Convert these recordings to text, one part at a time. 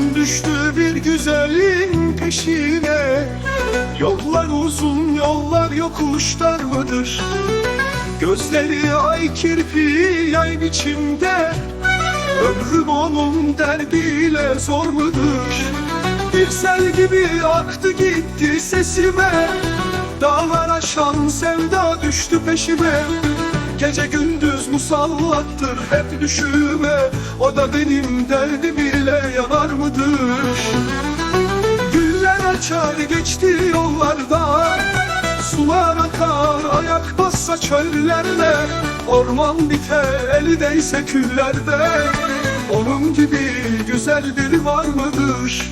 Gönlüm düştü bir güzelin peşine. Yollar uzun yollar yokuşlar mıdır Gözleri ay kirpi yay biçimde. Ömrüm onun derdiyle zor mudur? Bir sel gibi aktı gitti sesime. Dağlar aşan sevda düştü peşime Gece gündüz musallattır hep düşüme. O da benim derdimle yanar mıdır? Güller açar geçti yollarda. Sular akar ayak bassa çöllerde. Orman biter eli değse küllerde. Onun gibi güzel biri var mıdır?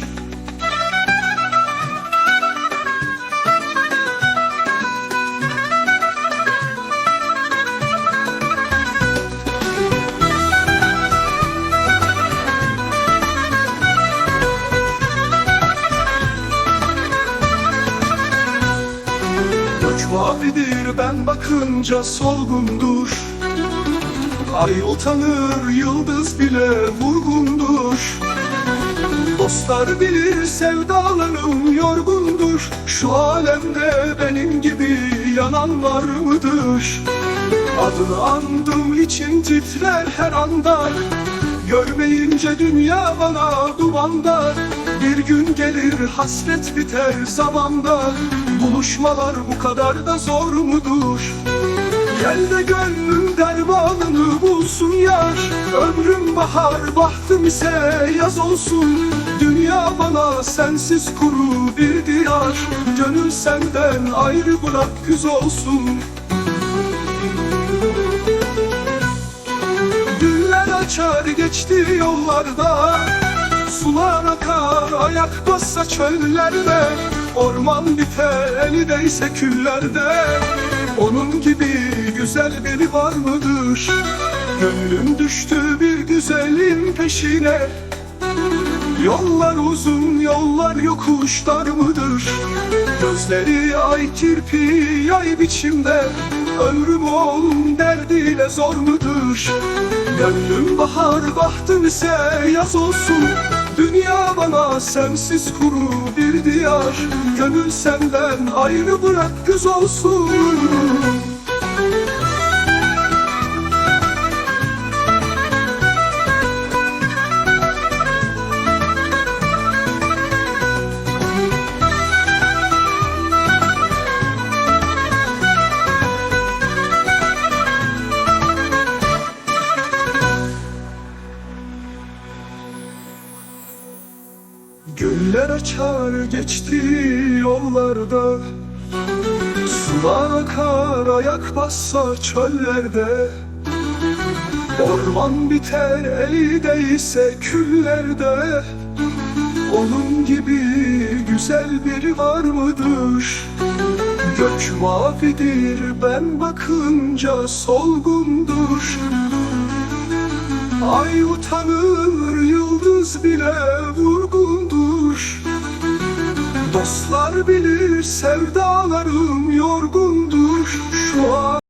Ben bakınca solgundur. Ay utanır yıldız bile vurgundur. Dostlar bilir sevdalarım yorgundur. Şu alemde benim gibi yanan var mıdır? Adını andım için titrer her anda. Görmeyince dünya bana dumanda gün gelir hasret biter zamanda. Buluşmalar bu kadar da zor mudur? Gel de gönlüm dermanını bulsun yar. Ömrüm bahar bahtım ise yaz olsun. Dünya bana sensiz kuru bir diyar Gönül senden ayrı bırak güz olsun. Güller açar geçti yollarda. Sular akar ayak bassa çöllerde Orman biter eli değse küllerde Onun gibi güzel biri var mıdır? Gönlüm düştü bir güzelin peşine Yollar uzun yollar yokuşlar mıdır? Gözleri ay kirpi yay biçimde Ömrüm oğlum derdiyle zor mudur? Gönlüm bahar bahtım ise yaz olsun Dünya bana sensiz kuru bir diyar. Gönül senden ayrı bırak güz olsun Güller açar geçti yollarda. Sular akar ayak bassa çöllerde. Orman biter eli değse küllerde. Onun gibi güzel biri var mıdır? Gök mavidir ben bakınca solgundur. Ay utanır yıldız bile vurgundur Dostlar bilir sevdalarım yorgundur. Şu an